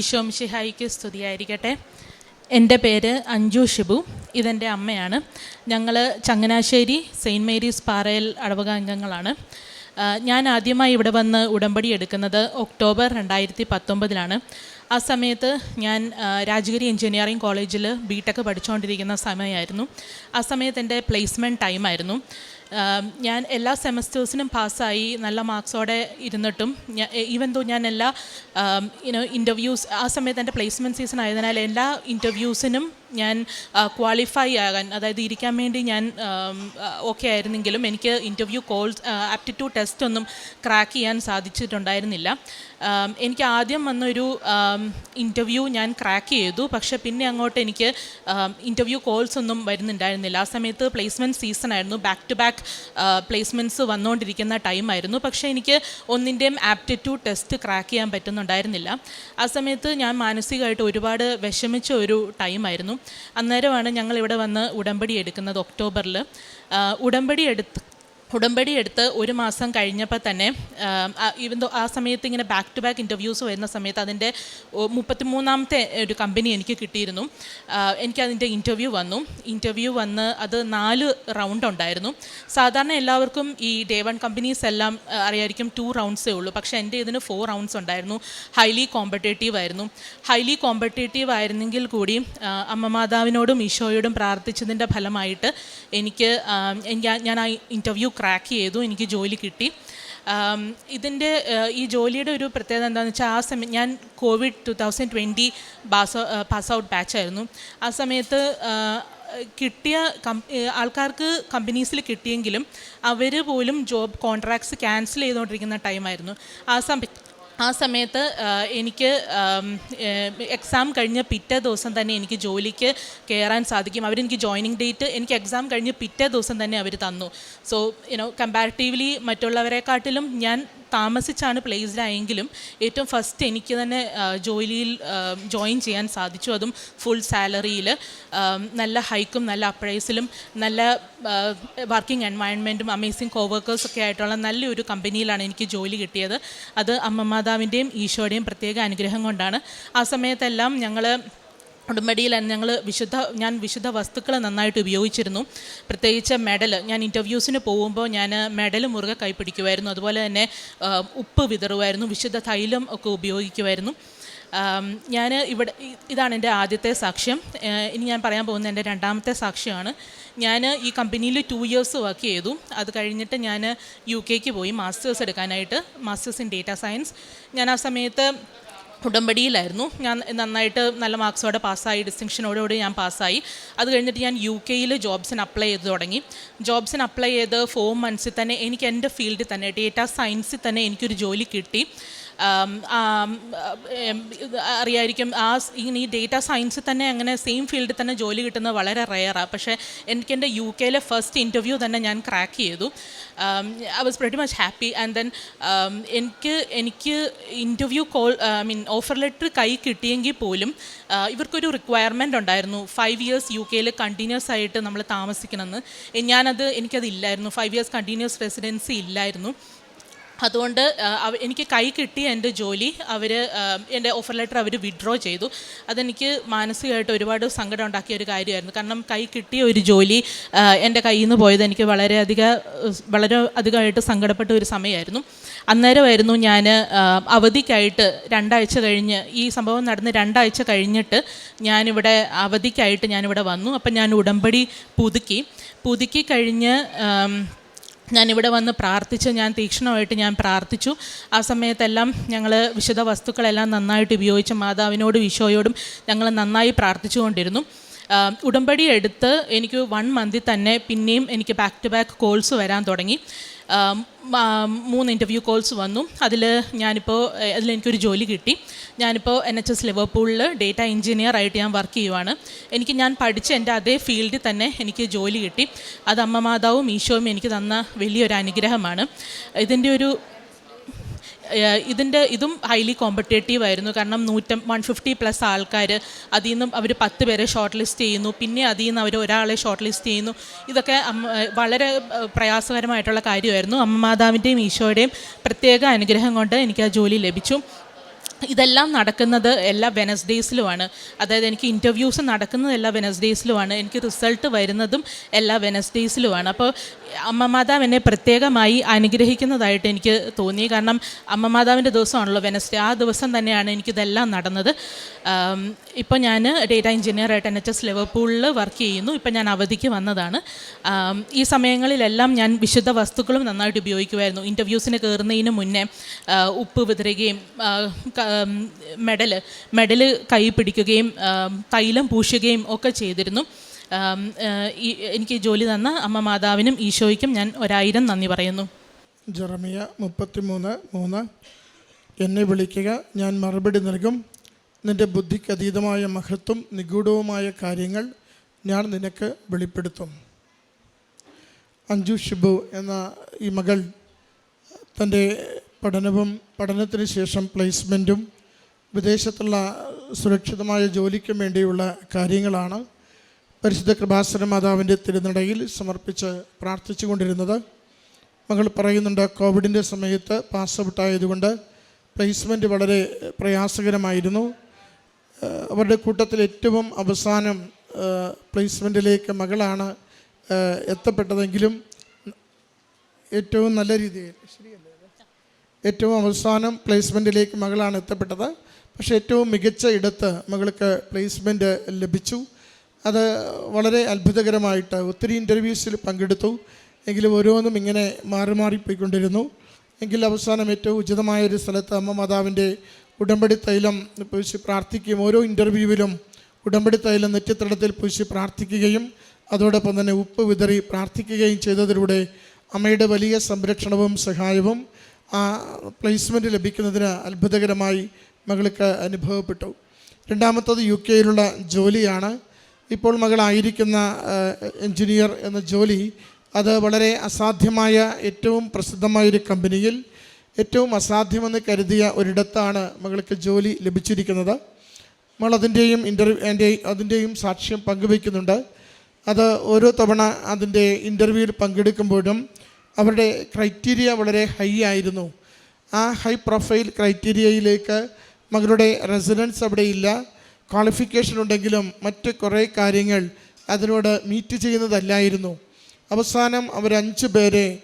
ഈശോം ഷിഹായിക്ക് സ്തുതിയായിരിക്കട്ടെ. എന്റെ പേര് അഞ്ജു ഷിബു. ഇതെന്റെ അമ്മയാണ്. ഞങ്ങൾ ചങ്ങനാശ്ശേരി സെയിന്റ് മേരീസ് പാറയിൽ അടവക അംഗങ്ങളാണ് ഞാൻ ആദ്യമായി ഇവിടെ വന്ന് ഉടമ്പടി എടുക്കുന്നത് ഒക്ടോബർ രണ്ടായിരത്തി പത്തൊമ്പതിലാണ് ആ സമയത്ത് ഞാൻ രാജഗിരി എഞ്ചിനീയറിംഗ് കോളേജിൽ ബി ടെക് പഠിച്ചുകൊണ്ടിരിക്കുന്ന സമയമായിരുന്നു ആ സമയത്ത് എന്റെ പ്ലേസ്മെന്റ് ടൈമായിരുന്നു. ഞാൻ എല്ലാ സെമസ്റ്റേഴ്സിനും പാസ്സായി നല്ല മാർക്സോടെ ഇരുന്നിട്ടും ഈവൻ തോ ഞാൻ എല്ലാ യുനോ ഇന്റർവ്യൂസ് ആ സമയത്ത് എന്റെ പ്ലേസ്മെന്റ് സീസൺ ആയതിനാൽ എല്ലാ ഇന്റർവ്യൂസിനും ഞാൻ ക്വാളിഫൈ ആകാൻ അതായത് ഇരിക്കാൻ വേണ്ടി ഞാൻ ഓക്കെ ആയിരുന്നെങ്കിലും എനിക്ക് ഇന്റർവ്യൂ കോൾസ് ആപ്റ്റിറ്റ്യൂഡ് ടെസ്റ്റ് ഒന്നും ക്രാക്ക് ചെയ്യാൻ സാധിച്ചിട്ടുണ്ടായിരുന്നില്ല. എനിക്ക് ആദ്യം വന്നൊരു ഇന്റർവ്യൂ ഞാൻ ക്രാക്ക് ചെയ്തു. പക്ഷേ പിന്നെ അങ്ങോട്ട് എനിക്ക് ഇന്റർവ്യൂ കോൾസ് ഒന്നും വരുന്നുണ്ടായിരുന്നില്ല. ആ സമയത്ത് പ്ലേസ്മെന്റ് സീസൺ ആയിരുന്നു. ബാക്ക് ടു ബാക്ക് പ്ലേസ്മെന്റ്സ് വന്നുകൊണ്ടിരിക്കുന്ന ടൈമായിരുന്നു പക്ഷേ എനിക്ക് ഒന്നിന്റെയും ആപ്റ്റിറ്റ്യൂഡ് ടെസ്റ്റ് ക്രാക്ക് ചെയ്യാൻ പറ്റുന്നുണ്ടായിരുന്നില്ല. ആ സമയത്ത് ഞാൻ മാനസികമായിട്ട് ഒരുപാട് വിഷമിച്ച ഒരു ടൈമായിരുന്നു അന്നേരമാണ് ഞങ്ങൾ ഇവിടെ വന്ന് ഉടമ്പടി എടുക്കുന്നത് ഒക്ടോബറിൽ ഉടമ്പടി എടുത്ത് ഉടമ്പടി എടുത്ത് ഒരു മാസം കഴിഞ്ഞപ്പോൾ തന്നെ ഈവൻ ദോ ആ സമയത്ത് ഇങ്ങനെ ബാക്ക് ടു ബാക്ക് ഇന്റർവ്യൂസ് വരുന്ന സമയത്ത് അതിന്റെ മുപ്പത്തിമൂന്നാമത്തെ ഒരു കമ്പനി എനിക്ക് കിട്ടിയിരുന്നു. എനിക്കതിന്റെ ഇന്റർവ്യൂ വന്നു. ഇന്റർവ്യൂ വന്ന് അത് നാല് റൗണ്ട് ഉണ്ടായിരുന്നു. സാധാരണ എല്ലാവർക്കും ഈ ഡേ വൺ കമ്പനീസ് എല്ലാം അറിയായിരിക്കും ടു റൗണ്ട്സേ ഉള്ളൂ. പക്ഷേ എന്റെ ഇതിന് ഫോർ റൗണ്ട്സ് ഉണ്ടായിരുന്നു. ഹൈലി കോമ്പറ്റേറ്റീവ് ആയിരുന്നു. ഹൈലി കോമ്പറ്റേറ്റീവ് ആയിരുന്നെങ്കിൽ കൂടി അമ്മ മാതാവിനോടും ഈശോയോടും പ്രാർത്ഥിച്ചതിന്റെ ഫലമായിട്ട് എനിക്ക് ഞാൻ ആ ഇന്റർവ്യൂ ക്രാക്ക് ചെയ്തു എനിക്ക് ജോലി കിട്ടി. ഇതിന്റെ ഈ ജോലിയുടെ ഒരു പ്രത്യേകത എന്താണെന്ന് വെച്ചാൽ ആ സമയം ഞാൻ Covid two thousand twenty pass pass out ബാച്ചായിരുന്നു ആ സമയത്ത് കിട്ടിയ കം ആൾക്കാർക്ക് കമ്പനീസിൽ കിട്ടിയെങ്കിലും അവർ പോലും ജോബ് കോൺട്രാക്ട്സ് ക്യാൻസൽ ചെയ്തുകൊണ്ടിരിക്കുന്ന ടൈമായിരുന്നു ആ സമയത്ത് ആ സമയത്ത് എനിക്ക് എക്സാം കഴിഞ്ഞ പിറ്റേ ദിവസം തന്നെ എനിക്ക് ജോലിക്ക് കയറാൻ സാധിക്കും. അവരെനിക്ക് ജോയിനിങ് ഡേറ്റ് എനിക്ക് എക്സാം കഴിഞ്ഞ് പിറ്റേ ദിവസം തന്നെ അവർ തന്നു. സോ യുനോ കമ്പാരിറ്റീവ്ലി മറ്റുള്ളവരെക്കാട്ടിലും ഞാൻ താമസിച്ചാണ് പ്ലേസ്ഡ് ആയെങ്കിലും ഏറ്റവും ഫസ്റ്റ് എനിക്ക് തന്നെ ജോലിയിൽ ജോയിൻ ചെയ്യാൻ സാധിച്ചു. അതും ഫുൾ സാലറിയിൽ നല്ല ഹൈക്കും നല്ല അപ്രൈസിലും നല്ല വർക്കിംഗ് എൻവയൺമെന്റും അമേസിങ് കോവർക്കേഴ്സ് ഒക്കെ ആയിട്ടുള്ള നല്ലൊരു കമ്പനിയിലാണ് എനിക്ക് ജോലി കിട്ടിയത്. അത് അമ്മമാതാവിന്റെയും ഈശോയുടെയും പ്രത്യേക അനുഗ്രഹം കൊണ്ടാണ്. ആ സമയത്തെല്ലാം ഞങ്ങൾ ഉടമ്പടിയിൽ ഞങ്ങൾ വിശുദ്ധ ഞാൻ വിശുദ്ധ വസ്തുക്കൾ നന്നായിട്ട് ഉപയോഗിച്ചിരുന്നു. പ്രത്യേകിച്ച് മെഡൽ ഞാൻ ഇന്റർവ്യൂസിന് പോകുമ്പോൾ ഞാൻ മെഡൽ മുറുകെ കൈപ്പിടിക്കുമായിരുന്നു അതുപോലെ തന്നെ ഉപ്പ് വിതറുമായിരുന്നു വിശുദ്ധ തൈലം ഒക്കെ ഉപയോഗിക്കുമായിരുന്നു ഞാൻ ഇവിടെ ഇതാണ് എന്റെ ആദ്യത്തെ സാക്ഷ്യം. ഇനി ഞാൻ പറയാൻ പോകുന്ന എന്റെ രണ്ടാമത്തെ സാക്ഷ്യമാണ്. ഞാൻ ഈ കമ്പനിയിൽ ടു ഇയേഴ്സ് വർക്ക് ചെയ്തു. അത് കഴിഞ്ഞിട്ട് ഞാൻ യു കെക്ക് പോയി മാസ്റ്റേഴ്സ് എടുക്കാനായിട്ട് മാസ്റ്റേഴ്സ് ഇൻ ഡേറ്റ സയൻസ് ഞാൻ ആ സമയത്ത് ഉടമ്പടിയിലായിരുന്നു. ഞാൻ നന്നായിട്ട് നല്ല മാർക്സോടെ പാസ്സായി ഡിസ്റ്റിങ്ഷനോടുകൂടി ഞാൻ പാസ്സായി അത് കഴിഞ്ഞിട്ട് ഞാൻ യു കെയിൽ ജോബ്സിന് അപ്ലൈ ചെയ്ത് തുടങ്ങി. ജോബ്സിന് അപ്ലൈ ചെയ്ത് ഫോർ മന്ത്സിൽ തന്നെ എനിക്ക് എന്റെ ഫീൽഡിൽ തന്നെ ഡേറ്റ സയൻസിൽ തന്നെ എനിക്കൊരു ജോലി കിട്ടി. അറിയായിരിക്കും ആ ഈ ഡേറ്റ സയൻസിൽ തന്നെ അങ്ങനെ സെയിം ഫീൽഡിൽ തന്നെ ജോലി കിട്ടുന്നത് വളരെ റെയറാണ് പക്ഷേ എനിക്ക് എന്റെ യു കെയിലെ ഫസ്റ്റ് ഇന്റർവ്യൂ തന്നെ ഞാൻ ക്രാക്ക് ചെയ്തു. I was very much happy and then എനിക്ക് എനിക്ക് interview call I mean offer letter കൈ കിട്ടിയെങ്കിൽ പോലും ഇവർക്കൊരു റിക്വയർമെന്റ് ഉണ്ടായിരുന്നു. ഫൈവ് ഇയേഴ്സ് യു കെയിൽ കണ്ടിന്യൂസ് ആയിട്ട് നമ്മൾ താമസിക്കണമെന്ന്. ഞാനത് എനിക്കത് ഇല്ലായിരുന്നു ഫൈവ് ഇയേഴ്സ് കണ്ടിന്യൂസ് റെസിഡൻസി ഇല്ലായിരുന്നു. അതുകൊണ്ട് എനിക്ക് കൈ കിട്ടി എന്റെ ജോലി അവർ എന്റെ ഓഫർ ലെറ്റർ അവർ വിഡ്രോ ചെയ്തു. അതെനിക്ക് മാനസികമായിട്ട് ഒരുപാട് സങ്കടം ഉണ്ടാക്കിയ ഒരു കാര്യമായിരുന്നു. കാരണം കൈ കിട്ടിയ ഒരു ജോലി എന്റെ കയ്യിൽ നിന്ന് പോയത് എനിക്ക് വളരെയധികം വളരെ അധികമായിട്ട് സങ്കടപ്പെട്ട ഒരു സമയമായിരുന്നു. അന്നേരമായിരുന്നു ഞാൻ അവധിക്കായിട്ട് രണ്ടാഴ്ച കഴിഞ്ഞ് ഈ സംഭവം നടന്ന് രണ്ടാഴ്ച കഴിഞ്ഞിട്ട് ഞാനിവിടെ അവധിക്കായിട്ട് ഞാനിവിടെ വന്നു. അപ്പം ഞാൻ ഉടമ്പടി പുതുക്കി. പുതുക്കി കഴിഞ്ഞ് ആം, ഞാനിവിടെ വന്ന് പ്രാർത്ഥിച്ച് ഞാൻ തീക്ഷ്ണമായിട്ട് ഞാൻ പ്രാർത്ഥിച്ചു. ആ സമയത്തെല്ലാം ഞങ്ങൾ വിശുദ്ധ വസ്തുക്കളെല്ലാം നന്നായിട്ട് ഉപയോഗിച്ച് മാതാവിനോടും ഈശോയോടും ഞങ്ങൾ നന്നായി പ്രാർത്ഥിച്ചുകൊണ്ടിരുന്നു. ഉടമ്പടി എടുത്ത് എനിക്ക് വൺ മന്തിൽ തന്നെ പിന്നെയും എനിക്ക് ബാക്ക് ടു ബാക്ക് കോൾസ് വരാൻ തുടങ്ങി. മൂന്ന് ഇന്റർവ്യൂ കോൾസ് വന്നു. അതിൽ ഞാനിപ്പോൾ അതിൽ എനിക്കൊരു ജോലി കിട്ടി. ഞാനിപ്പോൾ എൻ എച്ച് എസ് ലിവർപൂളിൽ ഡേറ്റ എഞ്ചിനീയർ ആയിട്ട് ഞാൻ വർക്ക് ചെയ്യുവാണ്. എനിക്ക് ഞാൻ പഠിച്ച എന്റെ അതേ ഫീൽഡിൽ തന്നെ എനിക്ക് ജോലി കിട്ടി. അത് അമ്മമാതാവും ഈശോയും എനിക്ക് തന്ന വലിയൊരു അനുഗ്രഹമാണ്. ഇതിന്റെ ഒരു ഇതിന്റെ ഇതും ഹൈലി കോമ്പറ്റേറ്റീവ് ആയിരുന്നു. കാരണം നൂറ്റം വൺ ഫിഫ്റ്റി പ്ലസ് ആൾക്കാർ അതിൽ നിന്നും അവർ പത്ത് പേരെ ഷോർട്ട് ലിസ്റ്റ് ചെയ്യുന്നു. പിന്നെ അതിൽ നിന്ന് അവർ ഒരാളെ ഷോർട്ട് ലിസ്റ്റ് ചെയ്യുന്നു. ഇതൊക്കെ വളരെ പ്രയാസകരമായിട്ടുള്ള കാര്യമായിരുന്നു. അമ്മമാതാവിന്റെയും ഈശോയുടെയും പ്രത്യേക അനുഗ്രഹം കൊണ്ട് എനിക്ക് ആ ജോലി ലഭിച്ചു. ഇതെല്ലാം നടക്കുന്നത് എല്ലാ വെനസ്ഡേയ്സിലുമാണ് അതായത് എനിക്ക് ഇന്റർവ്യൂസ് നടക്കുന്നത് എല്ലാ വെനസ്ഡേയ്സിലുമാണ് എനിക്ക് റിസൾട്ട് വരുന്നതും എല്ലാ വെനസ്ഡേയ്സിലുമാണ് അപ്പോൾ അമ്മ മാതാവ് എന്നെ പ്രത്യേകമായി അനുഗ്രഹിക്കുന്നതായിട്ട് എനിക്ക് തോന്നി. കാരണം അമ്മ മാതാവിന്റെ ദിവസമാണല്ലോ വെനസ്ഡേ ആ ദിവസം തന്നെയാണ് എനിക്കിതെല്ലാം നടന്നത്. ഇപ്പോൾ ഞാൻ ഡേറ്റ എഞ്ചിനീയറായിട്ട് എൻ എച്ച് എസ് ലിവർപൂളിൽ വർക്ക് ചെയ്യുന്നു. ഇപ്പം ഞാൻ അവധിക്ക് വന്നതാണ്. ഈ സമയങ്ങളിലെല്ലാം ഞാൻ വിശുദ്ധ വസ്തുക്കളും നന്നായിട്ട് ഉപയോഗിക്കുമായിരുന്നു ഇന്റർവ്യൂസിന് കയറുന്നതിന് മുന്നേ ഉപ്പ് വിതറുകയും മെഡൽ മെഡൽ കൈ പിടിക്കുകയും തൈലം പൂശുകയും ഒക്കെ ചെയ്തിരുന്നു. ഈ എനിക്ക് ജോലി തന്ന അമ്മ മാതാവിനും ഈശോയ്ക്കും ഞാൻ ഒരായിരം നന്ദി പറയുന്നു. ജെറമിയ മുപ്പത്തിമൂന്ന് മൂന്ന്. എന്നെ വിളിക്കുക ഞാൻ മറുപടി നൽകും. നിന്റെ ബുദ്ധിക്ക് അതീതമായ മഹത്വം നിഗൂഢവുമായ കാര്യങ്ങൾ ഞാൻ നിനക്ക് വെളിപ്പെടുത്തും. അഞ്ജു ഷിബു എന്ന ഈ മകൾ തന്റെ പഠനവും പഠനത്തിന് ശേഷം പ്ലേസ്മെന്റും വിദേശത്തുള്ള സുരക്ഷിതമായ ജോലിക്കും വേണ്ടിയുള്ള കാര്യങ്ങളാണ് പരിശുദ്ധ കൃപാസന മാതാവിന്റെ തിരുനടയിൽ സമർപ്പിച്ച് പ്രാർത്ഥിച്ചു കൊണ്ടിരുന്നത് മകൾ പറയുന്നുണ്ട് കോവിഡിന്റെ സമയത്ത് പാസ് ഔട്ടായതുകൊണ്ട് പ്ലേസ്മെന്റ് വളരെ പ്രയാസകരമായിരുന്നു. അവരുടെ കൂട്ടത്തിൽ ഏറ്റവും അവസാനം പ്ലേസ്മെന്റിലേക്ക് മകളാണ് എത്തപ്പെട്ടതെങ്കിലും ഏറ്റവും നല്ല രീതിയിൽ ഏറ്റവും അവസാനം പ്ലേസ്മെന്റിലേക്ക് മകളാണ് എത്തപ്പെട്ടത്. പക്ഷേ ഏറ്റവും മികച്ച ഇടത്ത് മകൾക്ക് പ്ലേസ്മെന്റ് ലഭിച്ചു. അത് വളരെ അത്ഭുതകരമായിട്ട് ഒത്തിരി ഇന്റർവ്യൂസിൽ പങ്കെടുത്തു. എങ്കിലും ഓരോന്നും ഇങ്ങനെ മാറി മാറിപ്പോയിക്കൊണ്ടിരുന്നു എങ്കിൽ അവസാനം ഏറ്റവും ഉചിതമായ ഒരു സ്ഥലത്ത് അമ്മ മാതാവിന്റെ ഉടമ്പടി തൈലം പൂശി പ്രാർത്ഥിക്കുകയും ഓരോ ഇന്റർവ്യൂവിലും ഉടമ്പടി തൈലം നെറ്റിത്തടത്തിൽ പൂശി പ്രാർത്ഥിക്കുകയും അതോടൊപ്പം തന്നെ ഉപ്പ് വിതറി പ്രാർത്ഥിക്കുകയും ചെയ്തതിലൂടെ അമ്മയുടെ വലിയ സംരക്ഷണവും സഹായവും ആ പ്ലേസ്മെന്റ് ലഭിക്കുന്നതിന് അത്ഭുതകരമായി മകൾക്ക് അനുഭവപ്പെട്ടു. രണ്ടാമത്തത് യു കെയിലുള്ള ജോലിയാണ്. ഇപ്പോൾ മകളായിരിക്കുന്ന എൻജിനീയർ എന്ന ജോലി അത് വളരെ അസാധ്യമായ ഏറ്റവും പ്രസിദ്ധമായൊരു കമ്പനിയിൽ ഏറ്റവും അസാധ്യമെന്ന് കരുതിയ ഒരിടത്താണ് മകൾക്ക് ജോലി ലഭിച്ചിരിക്കുന്നത്. നമ്മൾ അതിന്റെയും ഇന്റർവ്യൂ എന്റെ അതിന്റെയും സാക്ഷ്യം പങ്കുവയ്ക്കുന്നുണ്ട്. അത് ഓരോ തവണ അതിന്റെ ഇന്റർവ്യൂവിൽ പങ്കെടുക്കുമ്പോഴും അവരുടെ ക്രൈറ്റീരിയ വളരെ ഹൈ ആയിരുന്നു. ആ ഹൈ പ്രൊഫൈൽ ക്രൈറ്റീരിയയിലേക്ക് മകളുടെ റെസിഡൻസ് അവിടെ ഇല്ല. ക്വാളിഫിക്കേഷൻ ഉണ്ടെങ്കിലും മറ്റ് കുറേ കാര്യങ്ങൾ അതിനോട് മീറ്റ് ചെയ്യുന്നതല്ലായിരുന്നു. അവസാനം അവരഞ്ച് പേരെ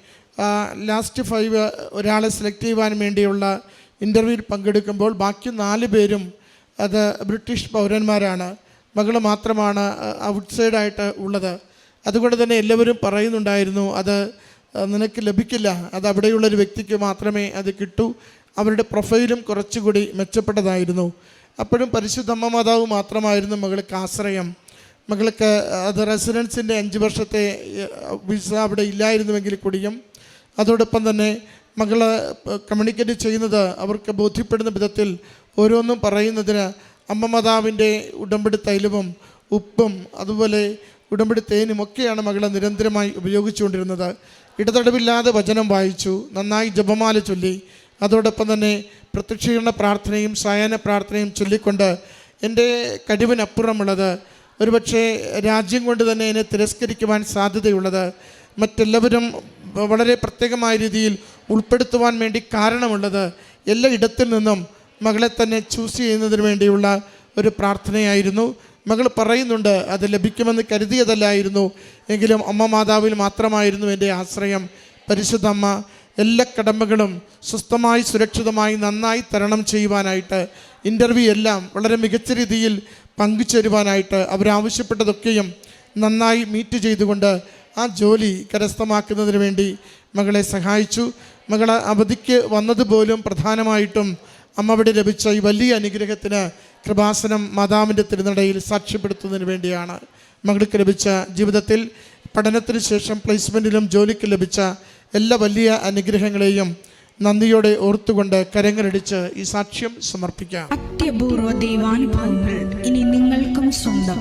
ലാസ്റ്റ് ഫൈവ് ഒരാളെ സെലക്ട് ചെയ്യുവാൻ വേണ്ടിയുള്ള ഇന്റർവ്യൂവിൽ പങ്കെടുക്കുമ്പോൾ ബാക്കി നാല് പേരും അത് ബ്രിട്ടീഷ് പൗരന്മാരാണ്. മകൾ മാത്രമാണ് ഔട്ട്സൈഡായിട്ട് ഉള്ളത്. അതുകൊണ്ട് തന്നെ എല്ലാവരും പറയുന്നുണ്ടായിരുന്നു അത് നിനക്ക് ലഭിക്കില്ല. അത് അവിടെയുള്ളൊരു വ്യക്തിക്ക് മാത്രമേ അത് കിട്ടൂ. അവരുടെ പ്രൊഫൈലും കുറച്ചുകൂടി മെച്ചപ്പെട്ടതായിരുന്നു. അപ്പോഴും പരിശുദ്ധമ്മ മാതാവ് മാത്രമായിരുന്നു മകൾക്ക് ആശ്രയം മകൾക്ക് അത് റെസിഡൻസിന്റെ അഞ്ച് വർഷത്തെ വിസ അവിടെ ഇല്ലായിരുന്നുവെങ്കിൽ കൂടിയും അതോടൊപ്പം തന്നെ മകൾ കമ്മ്യൂണിക്കേറ്റ് ചെയ്യുന്നത് അവർക്ക് ബോധ്യപ്പെടുന്ന വിധത്തിൽ ഓരോന്നും പറയുന്നതിന് അമ്മ മാതാവിന്റെ ഉടമ്പടി തൈലവും ഉപ്പും അതുപോലെ ഉടമ്പടി തേനും ഒക്കെയാണ് മകളെ നിരന്തരമായി ഉപയോഗിച്ചുകൊണ്ടിരുന്നത്. ഇടതടവില്ലാതെ വചനം വായിച്ചു നന്നായി ജപമാല ചൊല്ലി അതോടൊപ്പം തന്നെ പ്രത്യക്ഷീകരണ പ്രാർത്ഥനയും സായന പ്രാർത്ഥനയും ചൊല്ലിക്കൊണ്ട് എന്റെ കഴിവിനപ്പുറമുള്ളത് ഒരുപക്ഷെ രാജ്യം കൊണ്ട് തന്നെ എന്നെ തിരസ്കരിക്കുവാൻ സാധ്യതയുള്ളത് മറ്റെല്ലാവരും വളരെ പ്രത്യേകമായ രീതിയിൽ ഉൾപ്പെടുത്തുവാൻ വേണ്ടി കാരണമുള്ളത് എല്ലാ ഇടത്തിൽ നിന്നും മകളെ തന്നെ ചൂസ് ചെയ്യുന്നതിന് വേണ്ടിയുള്ള ഒരു പ്രാർത്ഥനയായിരുന്നു. മകൾ പറയുന്നുണ്ട് അത് ലഭിക്കുമെന്ന് കരുതിയതല്ലായിരുന്നു. എങ്കിലും അമ്മ മാതാവിൽ മാത്രമായിരുന്നു എന്റെ ആശ്രയം. പരിശുദ്ധമ്മ എല്ലാ കടമ്പകളും സ്വസ്ഥമായി സുരക്ഷിതമായി നന്നായി തരണം ചെയ്യുവാനായിട്ട് ഇന്റർവ്യൂ എല്ലാം വളരെ മികച്ച രീതിയിൽ പങ്കുചേരുവാനായിട്ട് അവരാവശ്യപ്പെട്ടതൊക്കെയും നന്നായി മീറ്റ് ചെയ്തുകൊണ്ട് ആ ജോലി കരസ്ഥമാക്കുന്നതിന് വേണ്ടി മകളെ സഹായിച്ചു. മകൾ അവധിക്ക് വന്നതുപോലും പ്രധാനമായിട്ടും അമ്മവിടെ ലഭിച്ച ഈ വലിയ അനുഗ്രഹത്തിന് കൃപാസനം മാതാവിന്റെ തിരുനടയിൽ സാക്ഷ്യപ്പെടുത്തുന്നതിന് വേണ്ടിയാണ് മകൾക്ക് ലഭിച്ച ജീവിതത്തിൽ. പഠനത്തിന് ശേഷം പ്ലേസ്മെന്റിലും ജോലിക്ക് ലഭിച്ച എല്ലാ വലിയ അനുഗ്രഹങ്ങളെയും നന്ദിയോടെ ഓർത്തുകൊണ്ട് കരങ്ങളടിച്ച് ഈ സാക്ഷ്യം സമർപ്പിക്കാം. അത്യപൂർവ ദൈവാനുഭവങ്ങൾ ഇനി നിങ്ങൾക്കും സ്വന്തം.